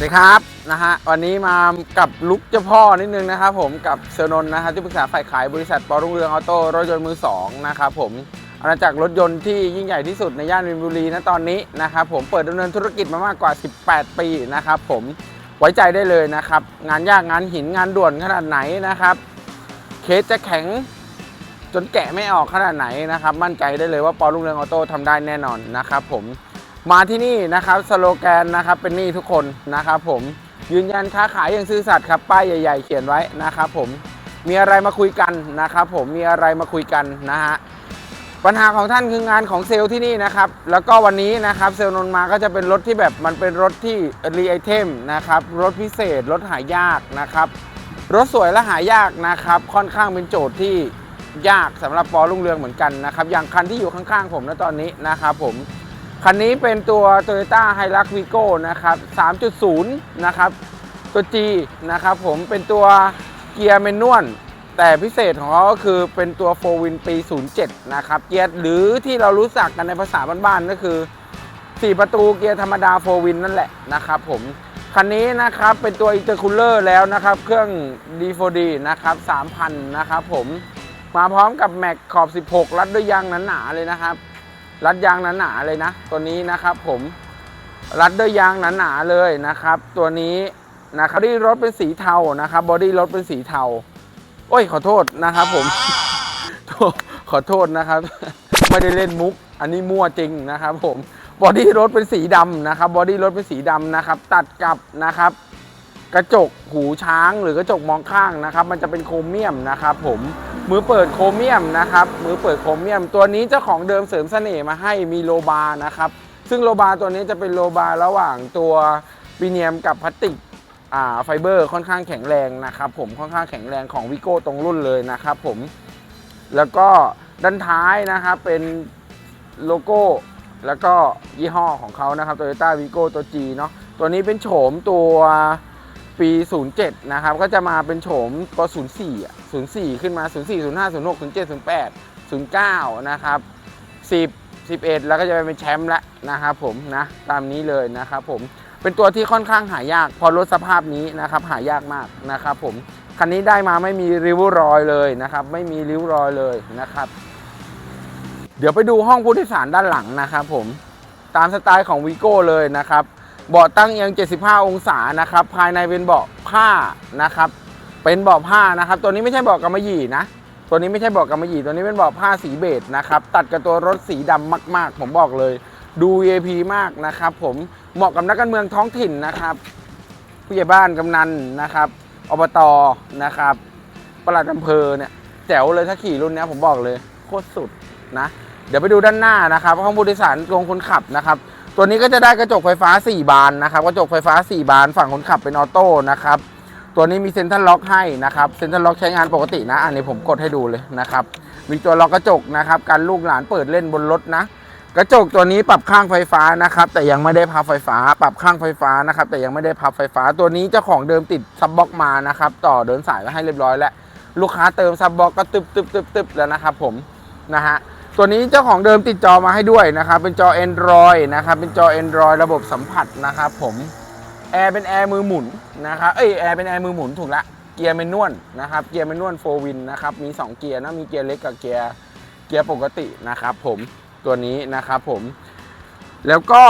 วัสดีครับนะฮะวันนี้มากับลุกเจ้าพ่อนิดนึงนะครับผมกับเซนนนะครับที่ปรึกษาฝ่ายขายบริษัทปอรุ่งเรืองออโต้รถยนต์มือสองนะครับผมอาณาจักรรถยนต์ที่ยิ่งใหญ่ที่สุดในย่านมินบุรีนะตอนนี้นะครับผมเปิดดำเนินธุรกิจมามากกว่า 18 ปีนะครับผมไว้ใจได้เลยนะครับ งานยากงานหินงานด่วนขนาดไหนนะครับ เคสจะแข็งจนแกะไม่ออกขนาดไหนนะครับ มั่นใจได้เลยว่าปอรุ่งเรืองออโต้ทำได้แน่นอนนะครับผม มาที่นี่นะครับสโลแกนนะครับเป็นหนี่ทุกคนนะครับผมยืนยันค้าขายอย่างซื่อสัตย์ครับป้ายใหญ่ ๆ เขียนไว้นะครับผมมีอะไรมาคุยกันนะครับผมมีอะไรมาคุยกันนะฮะปัญหาของท่านคืองานของเซลล์ที่นี่นะครับ แล้วก็วันนี้นะครับเซลล์นนท์มาก็จะเป็นรถที่แบบมันเป็นรถที่รีไอเทมนะครับรถพิเศษ รถหายากนะครับรถสวยและหายากนะครับค่อนข้างเป็นโจทย์ที่ยากสำหรับปอรุ่งเรืองเหมือนกันนะครับอย่างคันที่อยู่ข้างๆผมนะตอนนี้นะครับผม คันนี้เป็นตัว Toyota Hilux Vigo นะครับ 3.0 นะครับ ตัว G นะครับผมเป็นตัวเกียร์เมนนวลแต่พิเศษของเขาก็คือเป็นตัว4 Win ปี 07 นะครับเกียร์หรือที่เรารู้จักกันในภาษาบ้านๆก็คือ 4 ประตูเกียร์ธรรมดา4 Win นั่นแหละนะครับผมคันนี้นะครับเป็นตัว Intercooler แล้วนะครับ เครื่อง D4D นะครับ 3,000 นะครับผมมาพร้อมกับแม็กขอบ 16 รัดด้วยยางหนาๆเลยนะครับ รัดยางหนาๆเลยนะ ตัวนี้นะครับผมรัดด้วยยางหนาๆเลยนะครับ ตัวนี้นะครับบอดี้รถเป็นสีเทานะครับบอดี้รถเป็นสีเทาโอ้ยขอโทษนะครับผมขอโทษนะครับไม่ได้เล่นมุก อันนี้มั่วจริงนะครับผมบอดี้รถเป็นสีดำนะครับบอดี้รถเป็นสีดำนะครับ ตัดกับนะครับ กระจกหูช้างหรือกระจกมองข้างนะครับ มันจะเป็นโครเมียมนะครับผมมือเปิดโครเมียมนะครับมือเปิดโครเมียม ตัวนี้เจ้าของเดิมเสริมเสน่ห์มาให้มีโลบาร์นะครับ ซึ่งโลบาร์ตัวนี้จะเป็นโลบาร์ระหว่างตัวปีเนียมกับพลาสติกไฟเบอร์ค่อนข้างแข็งแรงนะครับผมค่อนข้างแข็งแรงของวิโก้ตรงรุ่นเลยนะครับผมแล้วก็ด้านท้ายนะครับเป็นโลโก้แล้วก็ยี่ห้อของเขานะครับ Toyota Vigo ตัว G เนาะตัวนี้เป็นโฉมตัว ปี 07 นะครับ ก็จะมาเป็นโฉมตัว 04อะ04 ขึ้นมา 04 05 06 07 08 09 นะครับ 10 11 แล้วก็จะไปเป็นแชมป์ล้วนะครับผมนะตามนี้เลยนะครับผมเป็นตัวที่ค่อนข้างหายาก พอรถสภาพนี้นะครับหายากมากนะครับผมคันนี้ได้มาไม่มีริ้วรอยเลยนะครับ ไม่มีริ้วรอยเลยนะครับ เดี๋ยวไปดูห้องผู้โดยสารด้านหลังนะครับผมตามสไตล์ของวีโก้เลยนะครับ เบาะตั้งเอียง 75 องศานะครับ ภายในเป็นเบาะผ้านะครับ เป็นเบาะผ้านะครับ ตัวนี้ไม่ใช่เบาะกำมะหยี่นะ ตัวนี้ไม่ใช่เบาะกำมะหยี่ ตัวนี้เป็นเบาะผ้าสีเบจนะครับ ตัดกับตัวรถสีดำมาก ๆ ผมบอกเลย ดู VIP มากนะครับ ผม เหมาะกับนักการเมืองท้องถิ่นนะครับ ผู้ใหญ่บ้านกำนันนะครับ อบต นะครับปลัดอำเภอเนี่ยแจ๋วเลยถ้าขี่รุ่นนี้ผมบอกเลยโคตรสุดนะ เดี๋ยวไปดูด้านหน้านะครับห้องผู้โดยสารตรงคนขับนะครับ ตัวนี้ก็จะได้กระจกไฟฟ้า 4 บานนะครับกระจกไฟฟ้า 4 บานฝั่งคนขับเป็นออโต้นะครับตัวนี้มีเซ็นทรัลล็อกให้นะครับเซ็นทรัลล็อกใช้งานปกตินะ อันนี้ผมกดให้ดูเลยนะครับมีตัวล็อกกระจกนะครับการลูกหลานเปิดเล่นบนรถนะ กระจกตัวนี้ปรับข้างไฟฟ้านะครับ แต่ยังไม่ได้พับไฟฟ้า ปรับข้างไฟฟ้านะครับ แต่ยังไม่ได้พับไฟฟ้า ตัวนี้เจ้าของเดิมติดซับบ็อกมานะครับ ต่อเดินสายไว้ให้เรียบร้อยแล้วลูกค้าเติมซับบ็อกก็ตึบตึบตึบตึบแล้วนะครับผมนะฮะ ตัวนี้เจ้าของเดิมติดจอมาให้ด้วยนะครับเป็นจอ Android นะครับเป็นจอ Android ระบบสัมผัสนะครับผมแอร์เป็นแอร์มือหมุนนะครับเอ้ยแอร์เป็นแอร์มือหมุนถูกละเกียร์เมนนวลนะครับเกียร์เมนนวลโฟวินนะครับมี 2 เกียร์นะมีเกียร์เล็กกับเกียร์เกียร์ปกตินะครับผมตัวนี้นะครับผมแล้วก็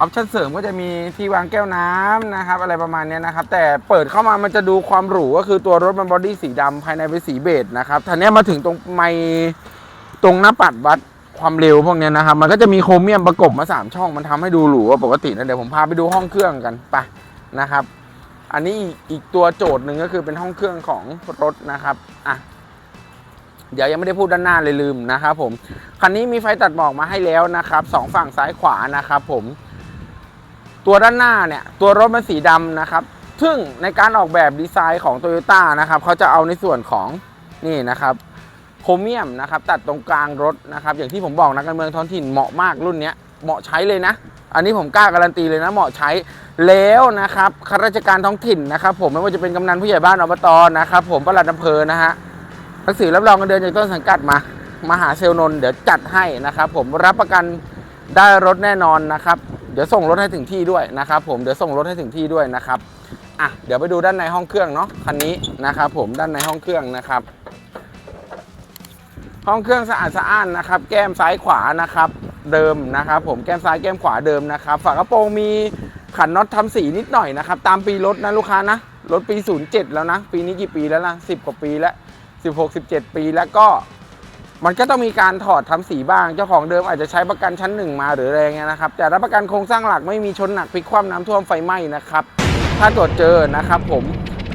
ออปชั่นเสริมก็จะมีที่วางแก้วน้ำนะครับอะไรประมาณนี้นะครับ แต่เปิดเข้ามามันจะดูความหรูก็คือตัวรถมันบอดี้สีดำภายในเป็นสีเบจนะครับทันนี้มาถึงตรงไมค์ ตรงหน้าปัดวัดความเร็วพวกนี้นะครับ มันก็จะมีโครเมียมประกบมา 3 ช่องมันทำให้ดูหรูกว่าปกตินะเดี๋ยวผมพาไปดูห้องเครื่องกันไปนะครับ อันนี้อีกตัวโจทย์หนึ่งก็คือเป็นห้องเครื่องของรถนะครับอะเดี๋ยวยังไม่ได้พูดด้านหน้าเลยลืมนะครับผมคันนี้มีไฟตัดหมอกมาให้แล้วนะครับสองฝั่งซ้ายขวานะครับผม ตัวด้านหน้าเนี่ย ตัวรถมันสีดำนะครับ ซึ่งในการออกแบบดีไซน์ของ t o y ยต้นะครับเขาจะเอาในส่วนของนี่นะครับ รเมียมนะครับตัดตรงกลางรถนะครับอย่างที่ผมบอกนักการเมืองท้องถิ่นเหมาะมากรุ่นเนี้ยเหมาะใช้เลยนะ อันนี้ผมกล้าการันตีเลยนะเหมาะใช้แล้วนะครับข้าราชการท้องถิ่นนะครับผมไม่ว่าจะเป็นกำนันผู้ใหญ่บ้านอบตนะครับผมปลัดอำเภอนะฮะหนังสือรับรองเงินเดือนจากต้นสังกัดมามาหาเซลนน์เดี๋ยวจัดให้นะครับผมรับประกันได้รถแน่นอนนะครับเดี๋ยวส่งรถให้ถึงที่ด้วยนะครับผมเดี๋ยวส่งรถให้ถึงที่ด้วยนะครับอะเดี๋ยวไปดูด้านในห้องเครื่องเนาะคันนี้นะครับผมด้านในห้องเครื่องนะครับ ห้องเครื่องสะอาดสะอ้านนะครับ แก้มซ้ายขวานะครับเดิมนะครับ ผมแก้มซ้ายแก้มขวาเดิมนะครับ ฝากระโปรงมีขันน็อตทำสีนิดหน่อยนะครับ ตามปีรถนะลูกค้านะรถปี 07 แล้วนะ ปีนี้กี่ปีแล้วล่ะ 10 กว่าปีแล้ว 16 17 ปีแล้วก็ มันก็ต้องมีการถอดทำสีบ้าง เจ้าของเดิมอาจจะใช้ประกันชั้นหนึ่งมาหรืออะไรเงี้ยนะครับ แต่รับประกันโครงสร้างหลักไม่มีชนหนักพลิกคว่ำน้ำท่วมไฟไหม้นะครับ ถ้าตรวจเจอนะครับผม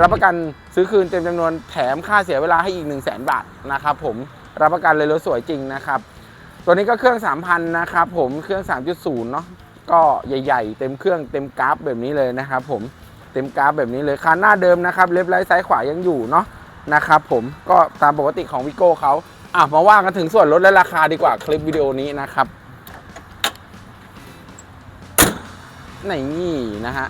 รับประกันซื้อคืนเต็มจำนวนแถมค่าเสียเวลาให้อีก 1 0 0 0 0แบาทนะครับผม รับประกันเลยรถสวยจริงนะครับ ตัวนี้ก็เครื่อง 3,000 นะครับผมเครื่อง 3.0 เนาะก็ใหญ่ ๆ เต็มเครื่องเต็มกราฟแบบนี้เลยนะครับผมเต็มกราฟแบบนี้เลยคันหน้าเดิมนะครับเล็บไร้ซ้ายขวายังอยู่เนาะนะครับผมก็ตามปกติของวิโก้เขาอะมาว่ากันถึงส่วนลดและราคาดีกว่าคลิปวิดีโอนี้นะครับนี่นะฮะ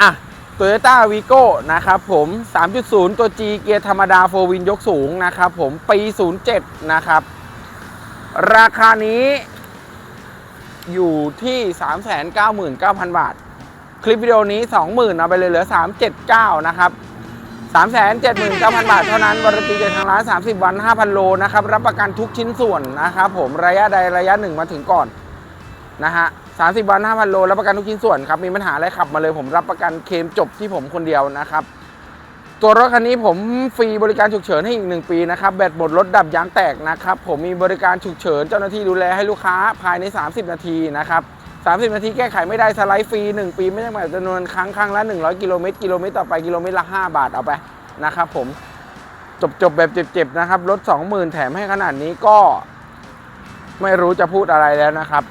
อะ โตโยต้าวีโก้นะครับผม 3.0 ตัว G เกียร์ธรรมดาโฟวินยกสูงนะครับผม ปี 07 นะครับ ราคานี้อยู่ที่ 399,000 บาท คลิปวิดีโอนี้ 20,000 เอาไปเลยเหลือ 379 นะครับ 379,000 บาทเท่านั้นวารันตีจากทางร้าน 30 วัน 5,000 โลนะครับ รับประกันทุกชิ้นส่วนนะครับผมระยะใดระยะหนึ่งมาถึงก่อนนะฮะ 30 วัน 5,000 โล รับประกันทุกชิ้นส่วนครับ มีปัญหาอะไรขับมาเลย ผมรับประกันเคมจบที่ผมคนเดียวนะครับ ตัวรถคันนี้ผมฟรีบริการฉุกเฉินให้อีก 1 ปีนะครับ แบตหมดรถดับยางแตกนะครับ ผมมีบริการฉุกเฉินเจ้าหน้าที่ดูแลให้ลูกค้าภายใน 30 นาทีนะครับ 30 นาทีแก้ไขไม่ได้สไลด์ฟรี 1 ปีไม่จำกัดจำนวนครั้งครั้งละ 100 กิโลเมตร กิโลเมตรต่อไปกิโลเมตรละ 5 บาท เอาไปนะครับผม จบจบแบบเจ็บๆนะครับ รถ 20,000 แถมให้ขนาดนี้ก็ ไม่รู้จะพูดอะไรแล้วนะครับ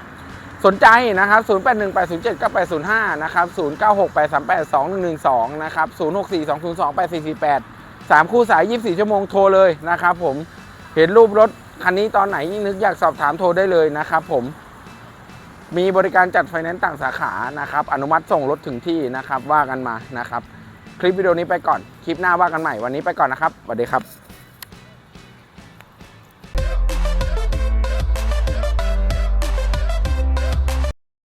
สนใจนะครับ 0818079805 นะครับ 0968382112 นะครับ 0642028448 3 คู่สาย 24 ชั่วโมงโทรเลยนะครับผม เห็นรูปรถคันนี้ตอนไหนยิ่งนึกอยากสอบถามโทรได้เลยนะครับผม มีบริการจัดไฟแนนซ์ต่างสาขานะครับ อนุมัติส่งรถถึงที่นะครับ ว่ากันมานะครับ คลิปวิดีโอนี้ไปก่อน คลิปหน้าว่ากันใหม่ วันนี้ไปก่อนนะครับ สวัสดีครับ